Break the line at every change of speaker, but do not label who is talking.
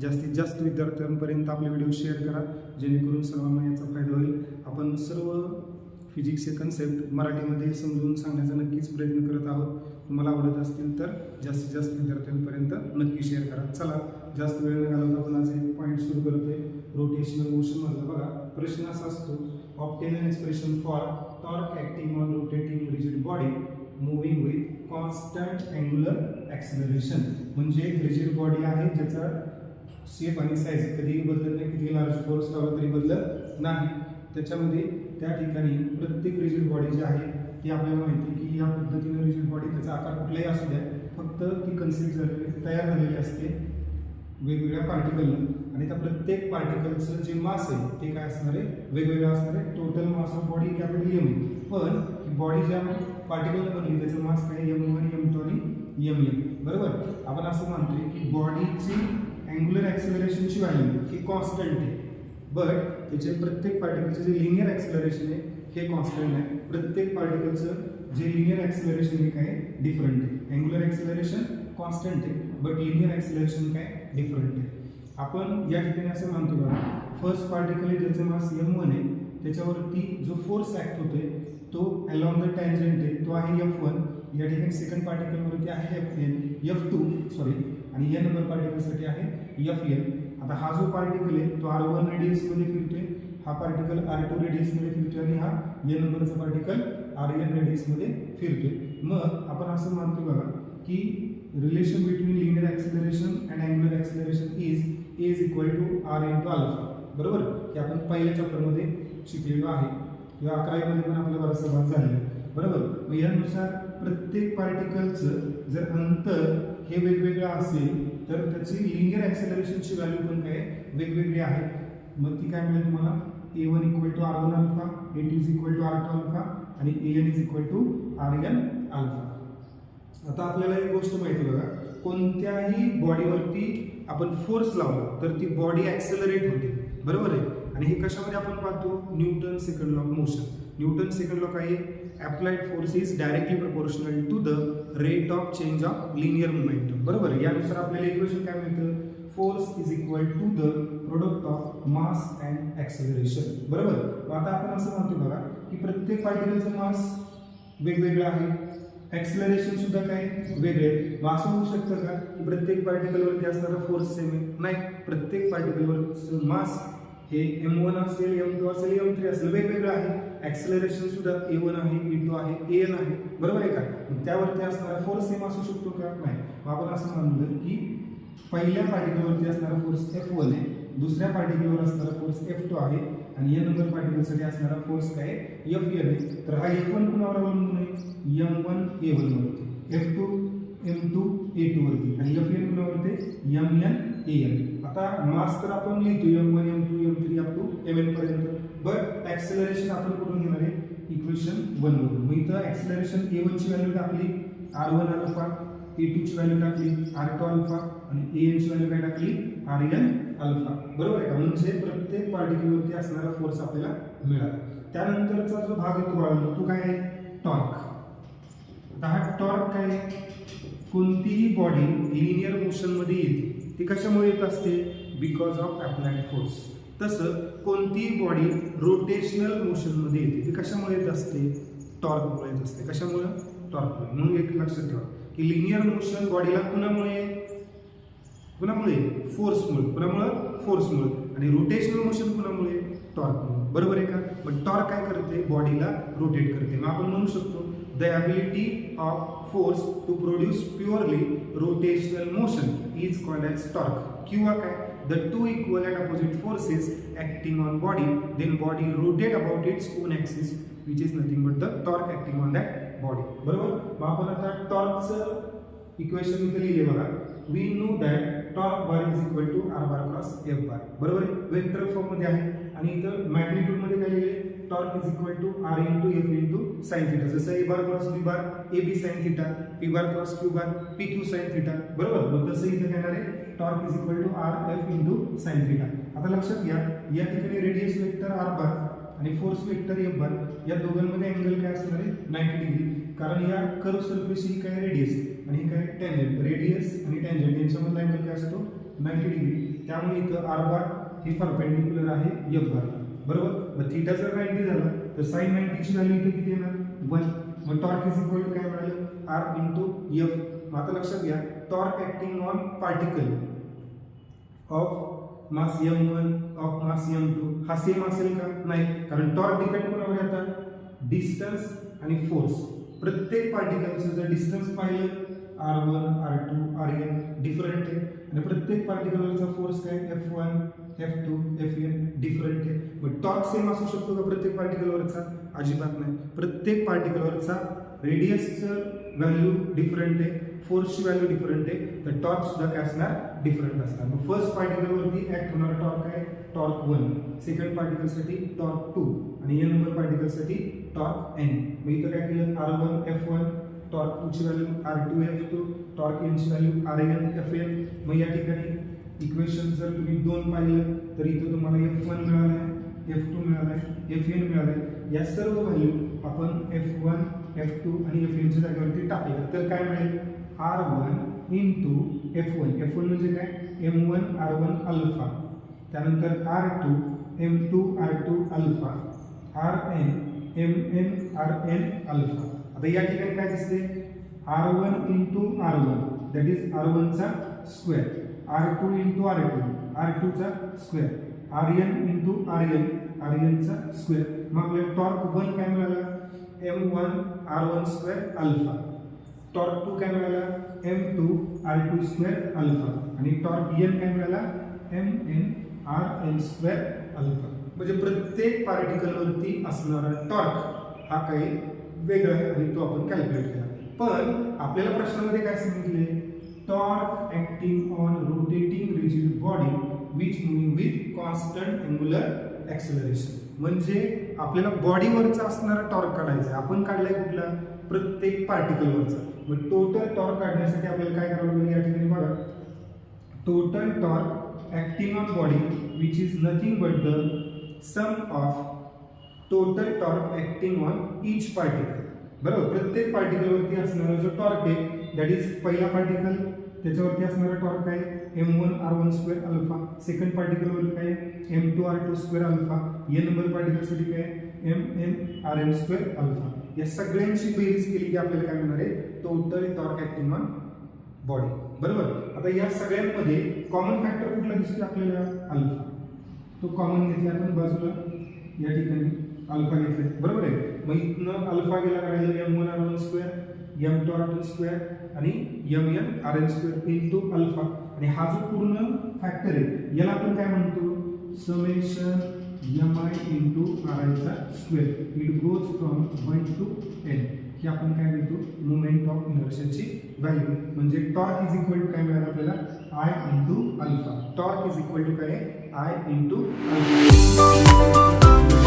जास्तीत जास्त विद्यार्थ्यांपर्यंत आपले व्हिडिओ शेअर करा जेणेकरून सर्वांना याचा फायदा होईल. आपण सर्व फिजिक्सचे कन्सेप्ट मराठीमध्ये समजून सांगण्याचा नक्कीच प्रयत्न करत आहोत. तुम्हाला आवडत असतील तर जास्तीत जास्त विद्यार्थ्यांपर्यंत नक्की शेअर करा. चला जास्त वेळ न घालवता आपण आज एक पॉईंट सुरू करतोय. रोटेशनल मोशन मधला बघा. प्रश्न असा असतो obtain expression for torque acting on rotating rigid body moving with constant angular acceleration म्हणजे एक रिजिड बॉडी आहे ज्याचा शेप आणि साईज कधीही बदलत नाही किती लार्ज फोर्स लावला तरी बदलत नाही. त्याच्यामध्ये त्या ठिकाणी प्रत्येक रिजिड बॉडी जी आहे ती आपल्याला माहिती आहे की या पद्धतीनं रिजिड बॉडी त्याचा आकार कुठलाही असू द्या फक्त ती कन्सिस्ट झालेली तयार झालेली असते वेगवेगळ्या पार्टिकलनं आणि त्या प्रत्येक पार्टिकलचं जे मास आहे ते काय असणार आहे? वेगवेगळं असणार आहे. Total mass of body capital M आहे. पण ही बॉडी ज्या पार्टिकल बनली त्याचं मास काय? एम वन एम टू आणि एम एम बरोबर? आपण असं मानतोय की बॉडीची अँग्युलर ॲक्सिलरेशनची व्हॅल्यू ही कॉन्स्टंट आहे. बट त्याचे प्रत्येक पार्टिकलचं जे लिनियर ॲक्सिलरेशन आहे हे कॉन्स्टंट आहे. प्रत्येक पार्टिकलचं जे लिनियर ॲक्सिलरेशन हे काय? डिफरंट आहे. अँग्युलर ॲक्सिलरेशन कॉन्स्टंट आहे बट लिनियर ॲक्सिलरेशन काय? डिफरंट आहे. आपण या ठिकाणी असं मानतो बघा फर्स्ट पार्टिकल आहे ज्याचं मास एम वन आहे त्याच्यावरती जो फोर्स ॲक्ट होतोय तो अलॉंग द टँजंट आहे तो आहे एफ वन या ठिकाणी सेकंड पार्टिकलवरती आहे F N F two sorry आणि एन नंबर पार्टिकलसाठी आहे एफ एन आता हा जो पार्टिकल आहे तो आर वन रेडियसमध्ये फिरतोय. हा पार्टिकल आर टू रेडियसमध्ये फिरतोय आणि हा एन नंबरचा पार्टिकल आर एन रेडियसमध्ये फिरतोय. मग आपण असं मानतो बघा की relation between linear acceleration and angular acceleration is is equal to R into alpha बरोबर? हे आपण पहिल्या चॅप्टरमध्ये शिकलेलो आहे. किंवा अकरावीमध्ये पण आपला बराचसा भाग झालेला बरोबर? मग यानुसार प्रत्येक पार्टिकलचं जर अंतर हे वेगवेगळं असेल तर त्याची लिनियर ॲक्सेलरेशनची व्हॅल्यू पण काय? वेगवेगळी आहे मग ती काय मिळेल तुम्हाला? A one equal to R one alpha A two is equal to R two alpha आणि A N is equal to R N alpha आता आपल्याला एक गोष्ट माहिती बघा. कोणत्याही बॉडीवरती आपण फोर्स लावला तर ती बॉडी ॲक्सेलरेट होते. बरोबर आहे? आणि हे कशामध्ये आपण पाहतो? Newton second law motion Newton second law काय applied force is directly proportional to the rate of change of linear momentum बरोबर? यानुसार आपल्याला इक्वेशन काय मिळतं? Force is equal to the product of mass and acceleration बरोबर? आता आपण असं म्हणतो बघा की प्रत्येक पार्टिकलचं मास वेगवेगळं आहे. ॲक्सिलरेशन सुद्धा काय? वेगळे. मग असं होऊ शकतं का? की प्रत्येक पार्टिकलवरती असणारा फोर्स सेम आहे? नाही. प्रत्येक पार्टिकलवरचं मास हे एम वन असेल एम टू असेल एम थ्री असेल वेगवेगळं आहे. ॲक्सिलरेशन सुद्धा ए वन आहे e ए टू आहे ए एन आहे. बरोबर आहे का? त्यावरती असणारा फोर्स सेम असू शकतो का? नाही. आपण असं म्हणलं की पहिल्या पार्टिकलवरती असणारा फोर्स एफ वन आहे दुसऱ्या पार्टिकलवर असणारा फोर्स एफ टू आहे आणि या नंबर पार्टिकलसाठी असणारा फोर्स काय एफ एन आहे. तर हा एफ वन कुणावर अवलंबून आहे? एम वन ए वन वरती F two M two A two वरती. आणि एफ एन कुणावरती एम एन ए एन आता मास तर आपण लिहितो M one M two M three N पर्यंत बट ऍक्सेलरेशन आपण कुठून घेणार आहे? इक्वेशन वन वरून. मग इथं ऍक्सेलरेशन ए वनची व्हॅल्यू टाकली आर वन अल्फा ए टूची व्हॅल्यू टाकली आर टू अल्फा आणि ए एनची व्हॅल्यू काय टाकली? आर एन अल्फा बरोबर आहे का? म्हणजे प्रत्येक पार्टिकलवरती असणारा फोर्स आपल्याला मिळाला. त्यानंतरचा जो भाग येतो बाळांनो तो काय आहे? टॉर्क आता हा टॉर्क काय कोणतीही बॉडी लिनियर मोशनमध्ये येते. ती कशामुळे येत असते? बिकॉज ऑफ अप्लाइड फोर्स तसं कोणतीही बॉडी रोटेशनल मोशनमध्ये येते. ती कशामुळे येत असते? टॉर्कमुळे येत असते. कशामुळे? टॉर्कमुळे. म्हणून एक लक्षात ठेवा. की लिनियर मोशन बॉडीला कुणामुळे? कुणामुळे? फोर्समुळे कुणामुळं? फोर्समुळे आणि रोटेशनल मोशन कुणामुळे? टॉर्कमुळे. बरोबर आहे का? पण टॉर्क काय करते? बॉडीला रोटेट करते. मग आपण म्हणू शकतो the ability of force to produce purely rotational motion is called as torque किंवा काय? The two equal and opposite forces acting on body then body rotate about its own axis which is nothing but the torque acting on that body बरोबर? मग आपण आता टॉर्कचं equation इथे लिहिले बघा. We know that torque bar is equal to R bar cross F bar बरोबर आहे? वेक्टर फॉर्ममध्ये आहे. आणि इथं मॅग्निट्यूडमध्ये काय लिहिले? Torque is equal to R into F into sine theta जसं A bar cross B bar A B sine theta P bar cross Q bar P Q sine theta बरोबर? मग तसं इथं काय येणार आहे? Torque is equal to R F into sine theta आता लक्षात घ्या या ठिकाणी रेडियस वेक्टर आर बार आणि फोर्स वेक्टर एफ बार या दोघांमध्ये अँगल काय असणार आहे? नाईन्टी डिग्री कारण या कर्व सरफेस ही काय रेडियस आणि ही काय? टँजंट रेडियस आणि टँजंट यांच्यामधला अँगल काय असतो? नाईन्टी डिग्री त्यामुळे इथं आर बार हे परपेंडिक्युलर आहे एफ बार बरोबर? मग थिटा जर नाईन्टी झाला तर साईन नाईन्टीची व्हॅल्यू इथे किती येणार? वन मग टॉर्क इज इक्वल टू काय मिळालं आर इंटू एफ मग आता लक्षात घ्या torque acting on particle of mass M one of mass M two हा सेम असेल का? नाही. कारण टॉर्क डिपेंड कोणावर येतात डिस्टन्स आणि फोर्स प्रत्येक पार्टिकलचं जर डिस्टन्स पाहिलं R one R two R N different आहे. आणि प्रत्येक पार्टिकलवरचा फोर्स काय? F one F two F N different आहे. मग टॉर्क सेम असू शकतो का प्रत्येक पार्टिकलवरचा अजिबात नाही. प्रत्येक पार्टिकलवरचा रेडियसचं व्हॅल्यू डिफरंट आहे. फोर्सची व्हॅल्यू डिफरंट आहे. तर टॉर्क सुद्धा काय असणार? डिफरंट असणार. मग फर्स्ट पार्टिकलवरती ऍक्ट होणारा टॉर्क आहे टॉर्क वन सेकंड पार्टिकलसाठी टॉर्क टू आणि या नंबर पार्टिकलसाठी टॉर्क एन मग इथं काय केलं? आर वन एफ वन टॉर्कची value R two F two torque यांची value R N F N मग या ठिकाणी इक्वेशन जर तुम्ही दोन पाहिलं तर इथं तुम्हाला एफ वन मिळालं आहे एफ टू मिळालं आहे एफ एन मिळालं आहे या सर्व व्हॅल्यू आपण एफ वन एफ टू आणि एफ एनच्या जागेवरती टाकल्या तर काय मिळेल? R one into F one F one म्हणजे काय? M one R one alpha त्यानंतर R two M two R two alpha R N M N R N alpha आता या ठिकाणी काय दिसते R one into R one that is R वनचा square R two into R two R टूचा square R N into R N R एनचा square मग आपल्याला torque one काय मिळाला M one R one square alpha torque two काय मिळाला M two R two square alpha आणि torque N काय मिळाला M N R N square alpha म्हणजे प्रत्येक पार्टिकलवरती असणारा टॉर्क हा काही वेगळा आहे आणि तो आपण कॅल्क्युलेट केला. पण आपल्याला प्रश्नामध्ये काय सांगितले? Torque acting on rotating rigid body which moving with constant angular acceleration म्हणजे आपल्याला बॉडीवरचा असणारा टॉर्क काढायचा आहे. आपण काढलाय कुठला? प्रत्येक पार्टिकलवरचा मग टोटल टॉर्क काढण्यासाठी आपल्याला काय करावं लागेल या ठिकाणी बघा. Total torque acting on body which is nothing but the sum of total torque acting on each particle बरोबर? प्रत्येक पार्टिकलवरती असणारा जो टॉर्क आहे दॅट इज पहिला पार्टिकल त्याच्यावरती असणारा टॉर्क आहे M one R one square alpha second पार्टिकलवर काय? M two R two square alpha या नंबर पार्टिकलसाठी काय? M M R N square alpha या सगळ्यांची बेरीज केली की आपल्याला काय मिळणार आहे? Total torque acting on body बरोबर? आता या सगळ्यांमध्ये कॉमन फॅक्टर कुठला दिसतो आपल्याला? अल्फा तो कॉमन घेतला आपण बाजूला. या ठिकाणी. अल्फा घेतले. बरोबर आहे? मग इथनं अल्फा गेला राहिलं M one R one square M two R two square आणि M N R N square into alpha आणि हा जो पूर्ण फॅक्टर आहे याला आपण काय म्हणतो? Summation M I into R आयचा square it goes from one to N ही आपण काय म्हणतो मुवमेंट ऑफ इनर्शनची व्हॅल्यू म्हणजे टॉर्क इज इक्वल टू काय मिळालं आपल्याला? I into alpha torque is equal to काय? I into alpha